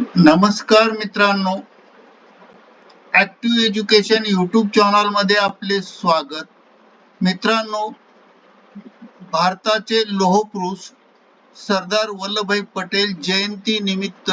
नमस्कार मित्रांनो. Active education YouTube चॅनलमध्ये आपले स्वागत. मित्रांनो भारताचे लोहपुरुष सरदार वल्लभभाई पटेल जयंती निमित्त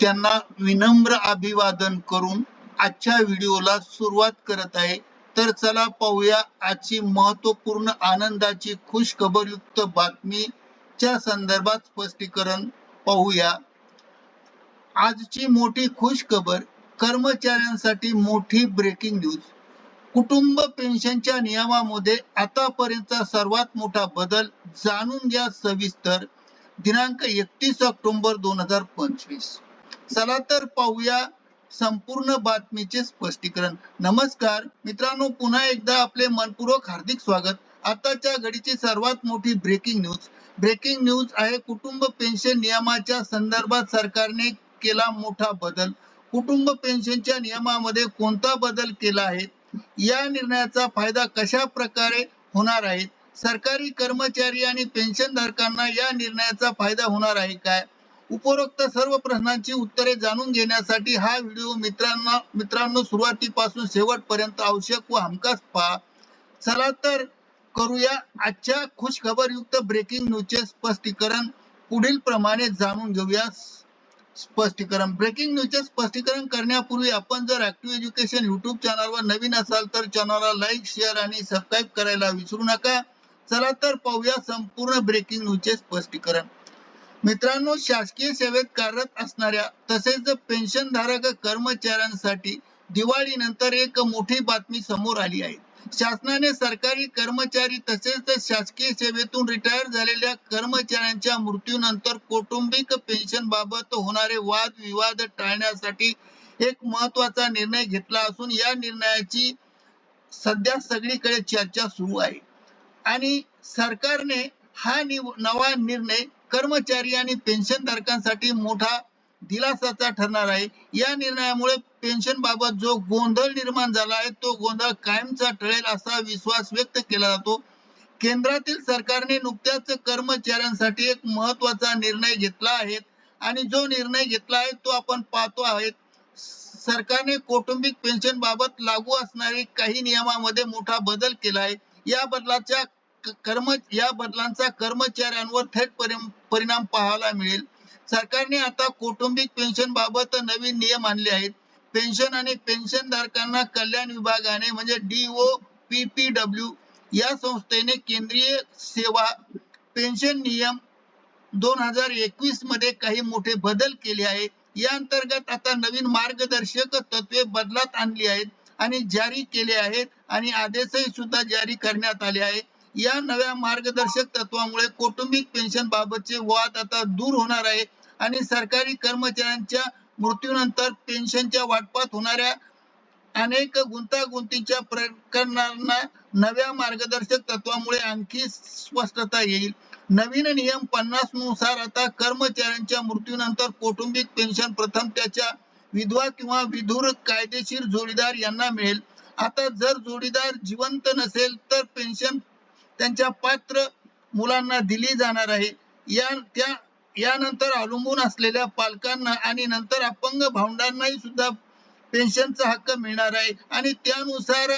त्यांना विनम्र अभिवादन करून आजच्या व्हिडिओला सुरुवात करत आहे. तर चला पाहूया आजची महत्त्वपूर्ण आनंदाची खुशखबरयुक्त बातमीच्या संदर्भात स्पष्टीकरण पाहूया. आजची मोठी खुश खबर कर्मचाऱ्यांसाठी मोठी ब्रेकिंग न्यूज कुटुंब पेन्शनच्या नियमामध्ये आतापर्यंतचा सर्वात मोठा बदल जाणून घ्या सविस्तर. दिनांक एकतीस ऑक्टोबर दोन हजार पंचवीस. चला तर पाहूया संपूर्ण बातमीचे स्पष्टीकरण. नमस्कार मित्रांनो पुन्हा एकदा आपले मनपूर्वक हार्दिक स्वागत. आताच्या घडीची सर्वात मोठी ब्रेकिंग न्यूज ब्रेकिंग न्यूज आहे कुटुंब पेन्शन नियमाच्या संदर्भात सरकारने केला मोठा बदल. कुटुंब पेन्शनच्या नियमामध्ये कोणता बदल केला आहे? या निर्णयाचा फायदा कशा प्रकारे होणार आहे? सरकारी कर्मचारी आणि पेन्शन धारकांना या निर्णयाचा फायदा होणार आहे काय? उपरोक्त सर्व प्रश्नांची उत्तरे जाणून घेण्यासाठी हा व्हिडिओ मित्रांना मित्रांनो सुरुवातीपासून शेवटपर्यंत आवश्यक व हमखास पहा. चला तर करूया आजच्या खुश खबरयुक्त ब्रेकिंग न्यूजचे स्पष्टीकरण. पुढील प्रमाणे जाणून घेऊया स्पष्टीकरण. ब्रेकिंग न्यूजचे स्पष्टीकरण करण्यापूर्वी आपण जर ऍक्टिव्ह एज्युकेशन युट्यूब चॅनलवर नवीन असाल तर चॅनलला लाईक शेअर आणि सबस्क्राईब करायला विसरू नका. चला तर पाहूया संपूर्ण ब्रेकिंग न्यूजचे स्पष्टीकरण. मित्रांनो शासकीय सेवेत कार्यरत असणाऱ्या तसेच पेन्शन धारक कर्मचाऱ्यांसाठी दिवाळीनंतर एक मोठी बातमी समोर आली आहे. शासनाने सरकारी कर्मचारी तसेच शासकीय सेवेतून रिटायर झालेल्या कर्मचाऱ्यांच्या मृत्यूनंतर कौटुंबिक पेन्शन बाबत होणारे वाद विवाद टाळण्यासाठी एक महत्त्वाचा निर्णय घेतला असून या निर्णयाची सध्या सगळीकडे चर्चा सुरू आहे. आणि सरकारने हा नवा निर्णय कर्मचारी आणि पेन्शन धारकांसाठी मोठा दिलासाचा ठरणार आहे. या निर्णयामुळे पेन्शन बाबत जो गोंधळ निर्माण झाला आहे तो गोंधळ कायमचा टळेल असा विश्वास व्यक्त केला जातो. केंद्रातील सरकारने नुकत्याच कर्मचाऱ्यांसाठी एक महत्त्वाचा निर्णय घेतला आहे आणि जो निर्णय घेतला आहे तो आपण पाहतो आहे. सरकारने कौटुंबिक पेन्शन बाबत लागू असणारे काही नियमामध्ये मोठा बदल केला आहे. या बदलाच्या कर्म या बदलांचा कर्मचाऱ्यांवर थेट परिणाम पाहायला मिळेल. सरकारने आता कौटुंबिक पेन्शन बाबत नवीन नियम आणले आहेत. पेन्शन आणि पेन्शन धारकांना कल्याण विभागाने म्हणजे डीओ पी पी डब्ल्यू या संस्थेने केंद्रीय सेवा पेन्शन नियम दोन हजार एकवीसमध्ये काही मोठे बदल केले आहेत. या अंतर्गत आता नवीन मार्गदर्शक तत्वे बदलात आणली आहेत आणि जारी केले आहेत आणि आदेशही सुद्धा जारी करण्यात आले आहेत. या नव्या मार्गदर्शक तत्वामुळे कौटुंबिक पेन्शन बाबतचे वाद आता दूर होणार आहे. आणि सरकारी कर्मचाऱ्यांच्या मृत्यूनंतर पेन्शनच्या वाटपात होणाऱ्या अनेक गुंतागुंतीच्या प्रकरणांना नव्या मार्गदर्शक तत्वामुळे आणखी स्पष्टता येईल. नवीन नियम पन्नासनुसार आता कर्मचाऱ्यांच्या मृत्यूनंतर कौटुंबिक पेन्शन प्रथम त्याच्या विधवा किंवा विधुर कायदेशीर जोडीदार यांना मिळेल. आता जर जोडीदार जिवंत नसेल तर पेन्शन त्यांच्या पात्र मुलांना दिली जाणार आहे. या त्या यानंतर अवलंबून असलेल्या पालकांना आणि नंतर अपंग भावंडांनाही सुद्धा पेन्शनचा हक्क मिळणार आहे. आणि त्यानुसार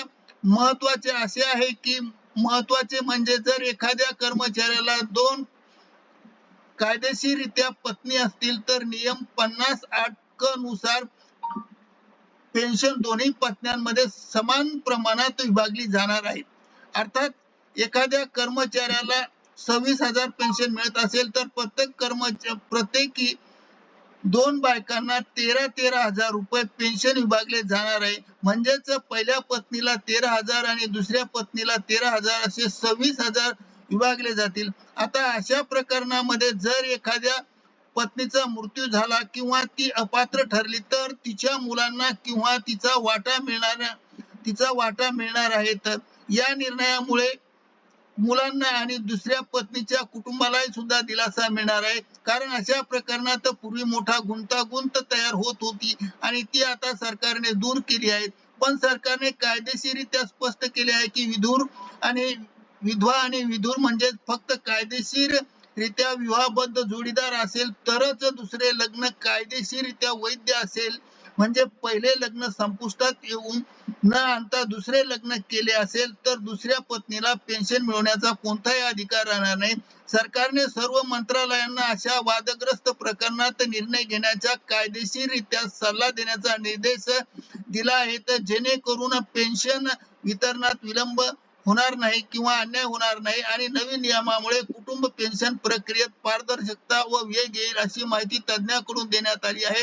महत्त्वाचे असे आहे की महत्त्वाचे म्हणजे जर एखाद्या कर्मचाऱ्याला दोन कायदेशीरित्या पत्नी असतील तर नियम पन्नास आठ क नुसार पेन्शन दोन्ही पत्न्यांमध्ये समान प्रमाणात विभागली जाणार आहे. अर्थात एखाद्या कर्मचाऱ्याला सव्वीस हजार पेन्शन मिळत असेल तर प्रत्येक कर्मचारी प्रत्येकी दोन बायकांना तेरा तेरा हजार रुपये पेन्शन विभागले जाणार आहे. म्हणजेच पहिल्या पत्नीला तेरा हजार आणि दुसऱ्या पत्नीला तेरा हजार असे सव्वीस हजार विभागले जातील. आता अशा प्रकरणामध्ये जर एखाद्या पत्नीचा मृत्यू झाला किंवा ती अपात्र ठरली तर तिच्या मुलांना किंवा तिचा वाटा मिळणार तिचा वाटा मिळणार आहे. तर या निर्णयामुळे मुलांना आणि दुसऱ्या पत्नीच्या कुटुंबालाही सुद्धा दिलासा मिळणार आहे. कारण अशा प्रकरणात पूर्वी मोठा गुंतागुंत तयार होत होती आणि ती आता सरकारने दूर केली आहे. पण सरकारने कायदेशीरित्या स्पष्ट केले आहे की विधूर आणि विधवा आणि विधूर म्हणजे फक्त कायदेशीर रित्या विवाहबद्ध जोडीदार असेल तरच दुसरे लग्न कायदेशीररित्या वैध असेल. म्हणजे पहिले लग्न संपुष्टात येऊन न आणता दुसरे लग्न केले असेल तर दुसऱ्या पत्नीला पेन्शन मिळवण्याचा कोणताही अधिकार राहणार नाही. सरकारने सर्व मंत्रालयांना अशा वादग्रस्त प्रकरणात निर्णय घेण्याचा कायदेशीररित्या सल्ला देण्याचा निर्देश दिला आहे. तर जेणेकरून पेन्शन वितरणात विलंब होणार नाही किंवा अन्याय होणार नाही आणि नवीन नियमामुळे कुटुंब पेन्शन प्रक्रियेत पारदर्शकता व वेग येईल अशी माहिती तज्ञाकडून देण्यात आली आहे.